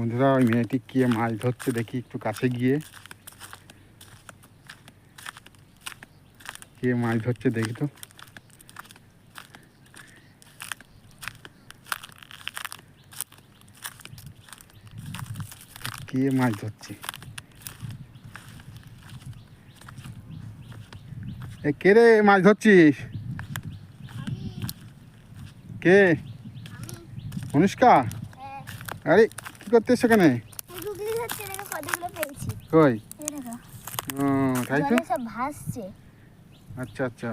বন্ধুরা ওই মেয়েটি কে মাছ ধরছে দেখি একটু কাছে গিয়ে। কে মাছ ধরছে দেখি তো। কে মাছ ধরছে? এ কে রে মাছ ধরছিস? কে? অনুষ্কা? হ্যাঁ। আরে করতে এসছো কই? ও তাই তো? সব ভাসছে। আচ্ছা আচ্ছা।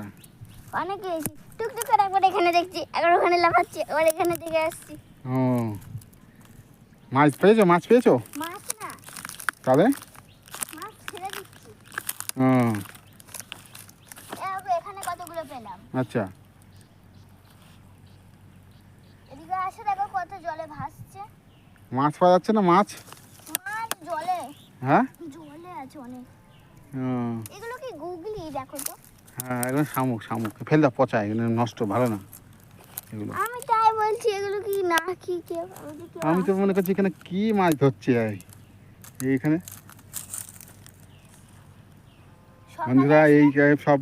অনেক পেয়েছি টুকটুক করে একবার এখানে দেখছি একবার ওখানে লাফাচ্ছে আবার এখানে দেখে আসছি। ও। মাছ পেয়েছ? মাছ পেয়েছ? মাছ না। তাহলে? মাছ ছেড়ে দিচ্ছি। ও। এখানে কতগুলো পেলাম? আচ্ছা এদিকে আসে দেখো কত জলে ভাসছে মাছ পাওয়া যাচ্ছে না মাছ? হ্যাঁ? হ্যাঁ এগুলো শামুক শামুক। ফেল পচা এগুলো নষ্ট ভালো না। এগুলো। আমি তাই বলছি এগুলো কি না কি আমি তো মনে করছি এখানে কি মাছ ধরছে এই? এইখানে বন্ধুরা এই সব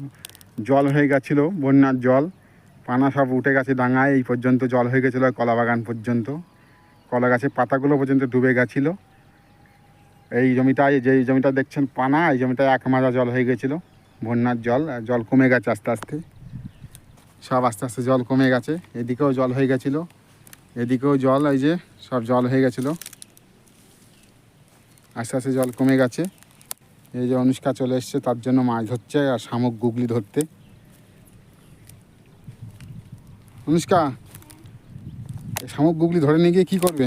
জল হয়ে গেছিল বন্যার জল। পানা সব উঠে গেছে ডাঙায় এই পর্যন্ত জল হয়ে গেছিল কলা বাগান পর্যন্ত। কলা গাছের পাতাগুলো পর্যন্ত ডুবে গেছিল। এই জমিটায়, যে জমিটা দেখছেন পানা, এই জমিটায় এক মাজা জল হয়ে গেছিল। বন্যার জল জল কমে গেছে আস্তে আস্তে। সব আস্তে আস্তে জল কমে গেছে। এদিকেও জল হয়ে গেছিল। এদিকেও জল, এই যে সব জল হয়ে গেছিল। আস্তে আস্তে জল কমে গেছে। এই যে অনুষ্কা চলে এসছে, তার জন্য মাছ ধরছে আর শামুক গুগলি ধরতে। অনুষ্কা শামুক গুগলি ধরে নিয়ে গিয়ে কী করবে?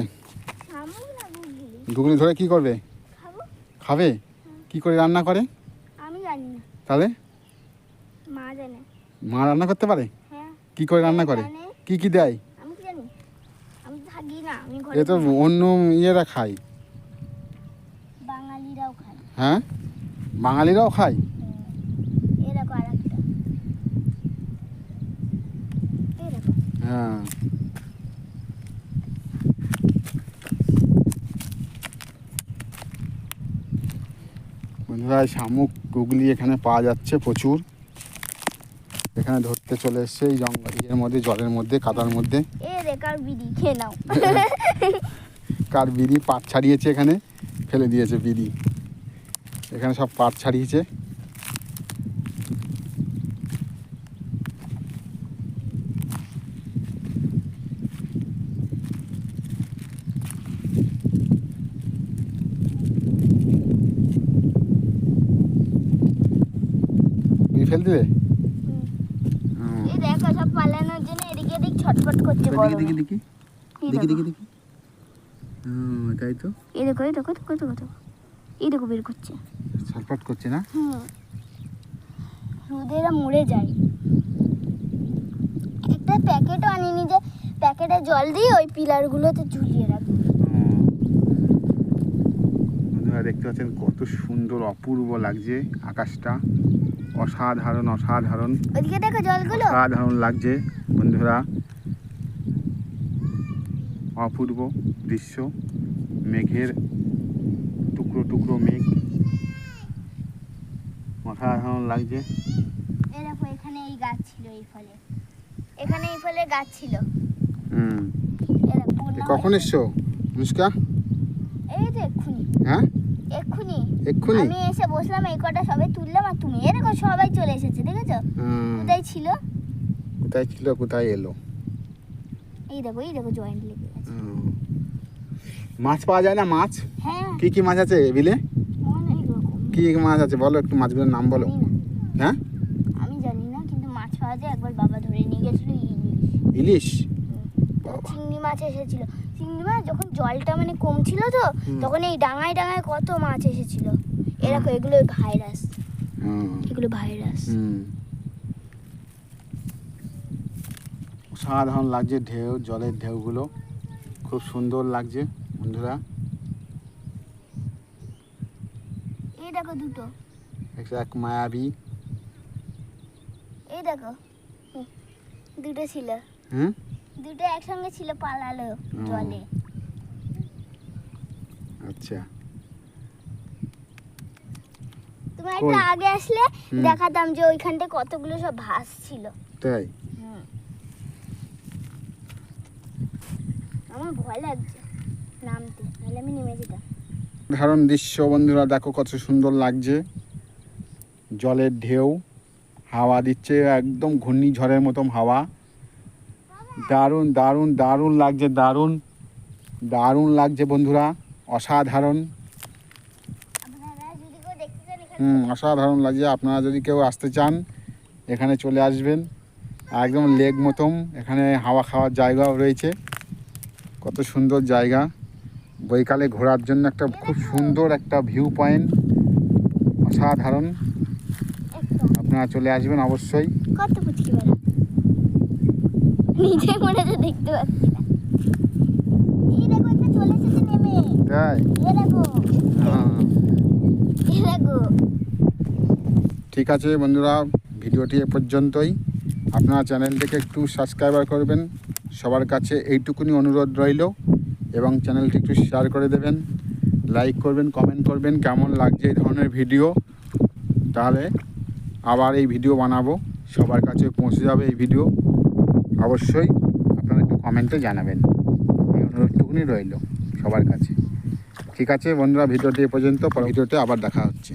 গুগলি? ধরে কি করবে? খাবে। কি করে রান্না করে? আমি জানি না। তাহলে? মা জানে। মা রান্না করতে পারে? হ্যাঁ। কি করে রান্না করে? কি কি দেয়? আমি জানি? আমি থাকি না আমি ঘরে এ তো অন্য ইয়েরা খায়। বাঙালিরাও খায়। হ্যাঁ? বাঙালিরাও খায়? হ্যাঁ। বন্ধুরা শামুক গুগলি এখানে পাওয়া যাচ্ছে প্রচুর। এখানে ধরতে চলে এসছে এই জঙ্গল। ইয়ের মধ্যে জলের মধ্যে কাদার মধ্যে। কার বিড়ি? পাট ছাড়িয়েছে এখানে। ফেলে দিয়েছে বিড়ি। এখানে সব পাট ছাড়িয়েছে তুমি ফেল দিলে? দেখো সব পালানোর জন্য এদিকে এদিক ছটফট করছে বড় দেখি দেখি। এই দেখি দেখি। দেখি হুম, তাই তো? এই দেখো এই দেখো দেখো দেখো দেখো। এই দেখো বের করছে। ছটফট করছে না? হুম। রোদেরা মরে যায়। একটা প্যাকেটও আনিনি যে প্যাকেটে জল দিয়ে ওই পিলারগুলোতে ঝুলিয়ে রাখব। দেখতে পাচ্ছেন কত সুন্দর অপূর্ব লাগছে আকাশটা। অসাধারণ অসাধারণ। ওইদিকে দেখো জলগুলো। অসাধারণ লাগছে বন্ধুরা। অপূর্ব দৃশ্য মেঘের টুকরো টুকরো মেঘ। অসাধারণ লাগছে। দেখো এখানে এই গাছ ছিল এই ফলে। এখানে এই ফলে গাছ ছিল। হুম। কখন এসছো অনুষ্কা? এই তো এক্ষুনি। হ্যাঁ? এক্ষুনি। এক্ষুনি? আমি এসে বসলাম এই কটা সবে তুললাম আর তুমি এ দেখো সবাই চলে এসেছে দেখেছ? কোথায় ছিল? কোথায় ছিল কোথায় এলো? এই দেখো এই দেখো জয়েন্ট লেগে মাছ পাওয়া যায় না মাছ? হ্যাঁ। কি কি মাছ আছে বিলে? কি কি মাছ আছে বলো একটু মাছগুলোর নাম বলো। হ্যাঁ? আমি জানি না কিন্তু মাছ পাওয়া যায় একবার বাবা ধরে নিয়ে গেছিল ইলিশ। ইলিশ? চিংড়ি মাছ এসেছিল। চিংড়ি মাছ যখন জলটা মানে কম ছিল তো তখন এই ডাঙায় ডাঙায় কত মাছ এসেছিল। এরকম এগুলো ভাইরাস। হুম। এগুলো ভাইরাস। হুম। অসাধারণ লাগছে ঢেউ জলের ঢেউগুলো। খুব সুন্দর লাগছে বন্ধুরা। এই দেখো দুটো। একটা এক মায়াবী। এই দেখো। দুটো ছিল। হুম? দুটো একসঙ্গে ছিল পালালো। জলে। আচ্ছা। তুমি একটু? আগে আসলে দেখাতাম যে ওইখানটা কতগুলো সব ভাস ছিল। তাই? আমার ভয় লাগছে নামতে নাহলে আমি নেমে যেতাম। সাধারণ দৃশ্য বন্ধুরা দেখো কত সুন্দর লাগছে। জলের ঢেউ হাওয়া দিচ্ছে একদম ঘূর্ণিঝড়ের মতন হাওয়া। দারুণ দারুণ দারুণ লাগছে দারুণ দারুণ লাগছে বন্ধুরা অসাধারণ। হুম অসাধারণ লাগছে। আপনারা যদি কেউ আসতে চান এখানে চলে আসবেন। একদম লেক মতন এখানে হাওয়া খাওয়ার জায়গাও রয়েছে। কত সুন্দর জায়গা। বৈকালে ঘোরার জন্য একটা খুব সুন্দর একটা ভিউ পয়েন্ট। অসাধারণ। আপনারা চলে আসবেন অবশ্যই। নিজে মনে তো দেখতে পাচ্ছি না। এই দেখো একটা চলে এসেছে নেমে। তাই? এ দেখো। হ্যাঁ। এ দেখো। ঠিক আছে বন্ধুরা ভিডিওটি এ পর্যন্তই। আপনারা চ্যানেলটিকে একটু সাবস্ক্রাইবার করবেন। সবার কাছে এইটুকুনি অনুরোধ রইল এবং চ্যানেলটি একটু শেয়ার করে দেবেন। লাইক করবেন কমেন্ট করবেন কেমন লাগছে এই ধরনের ভিডিও? তাহলে আবার এই ভিডিও বানাবো। সবার কাছে পৌঁছে যাবে এই ভিডিও। অবশ্যই আপনারা একটু কমেন্টে জানাবেন। এই অনুরোধটুকুনি রইল সবার কাছে। ঠিক আছে বন্ধুরা, ভিডিওটি এ পর্যন্ত পরবর্তীতে আবার দেখা হচ্ছে।